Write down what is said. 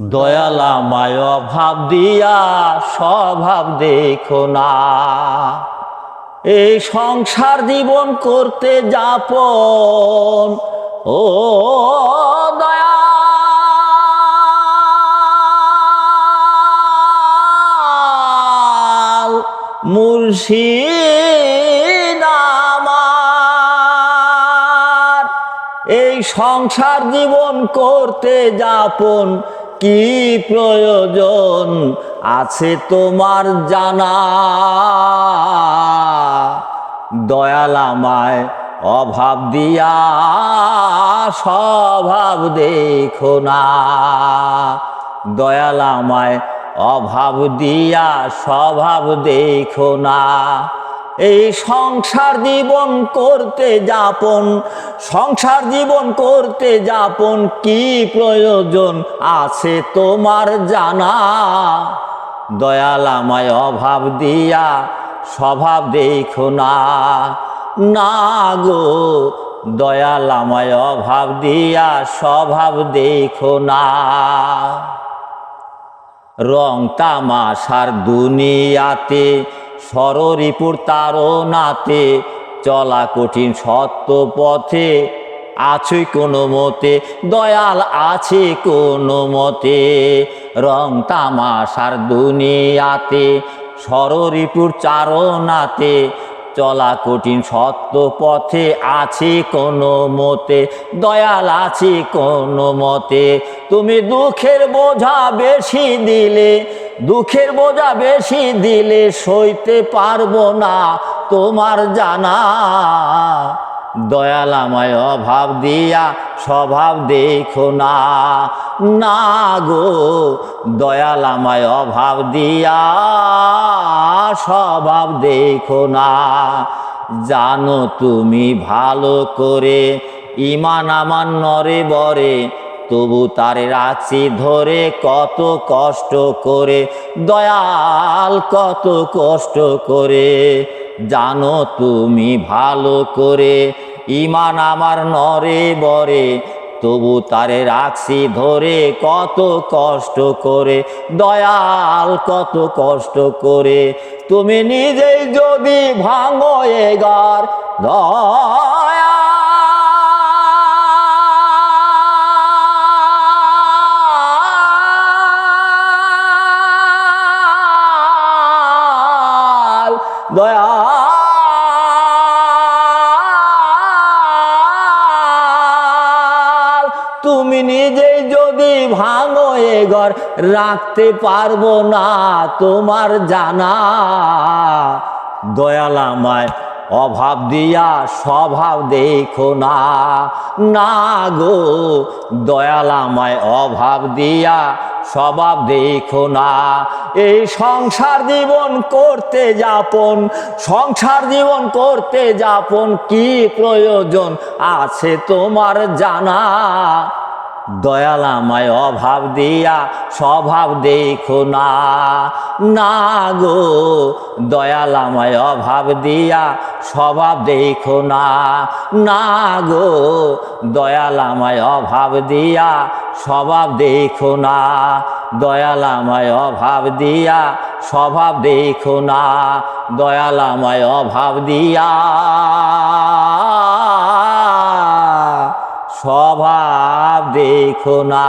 দয়ালামায় ভাব দিয়া স্বভাব দেখো না। এই সংসার জীবন করতে যাপন। ও দয়াল মুর্শিদ আমার। এই সংসার জীবন করতে যাপন। কি প্রয়োজন আছে তোমার জানা? দয়াল আমায় অভাব দিয়া স্বভাব দেখো না। দয়াল আমায় অভাব দিয়া স্বভাব দেখো না। এই সংসার জীবন করতে যাপন, সংসার জীবন করতে যাপন কি প্রয়োজন আছে তোমার জানা? দয়াল আমায় অভাব দিয়া স্বভাব দেখো না। না গো দয়াল আমায় অভাব দিয়া স্বভাব দেখো না। রং তামাশার দুনিয়াতে সররিপুর তারনাতে চলা কঠিন সত্য পথে আছই কোনো মতে, দয়াল আছে কোনো মতে। রং তামাশার দুনিয়াতে সররিপুর চারনাতে চলা কঠিন সত্য পথে আছে কোনো মতে, দয়াল আছে কোনো মতে। তুমি দুঃখের বোঝা বেশি দিলে দুঃখের বোঝা বেশি দিলে সইতে পারব না তোমার জানা। দয়াল আমায় অভাব দিয়া স্বভাব দেখো না। না গো, দয়াল আমায় অভাব দিয়া স্বভাব দেখো না। জানো তুমি ভালো করে, ইমান আমার নরে বরে তবু তারে রাখছি ধরে কত কষ্ট করে, দয়াল কত কষ্ট করে। জানো তুমি ভালো করে, ইমান আমার নরে বরে। তবু তারে রাখছি ধরে কত কষ্ট করে, দয়াল কত কষ্ট করে। তুমি নিজেই যদি ভাঙো এগার দয়াল তুমি নিজেই যদি ভাঙো এ ঘর রাখতে পারব না তোমার জানা। দয়াল আমায় অভাব দিয়া স্বভাব দেখো না। না গো, দয়ালামায় অভাব দিয়া স্বভাব দেখো না। এই সংসার জীবন করতে যাপন, সংসার জীবন করতে যাপন কি প্রয়োজন আছে তোমার জানা? দয়াল আমায় অভাব দিয়া, স্বভাব দেখো না। না গো, দয়াল আমায় অভাব দিয়া, স্বভাব দেখো না। না গো, দয়াল আমায় অভাব দিয়া, স্বভাব দেখো না। দয়াল আমায় অভাব দিয়া, স্বভাব দেখো না। দয়াল আমায় অভাব দিয়া, স্বভাব দেখো না।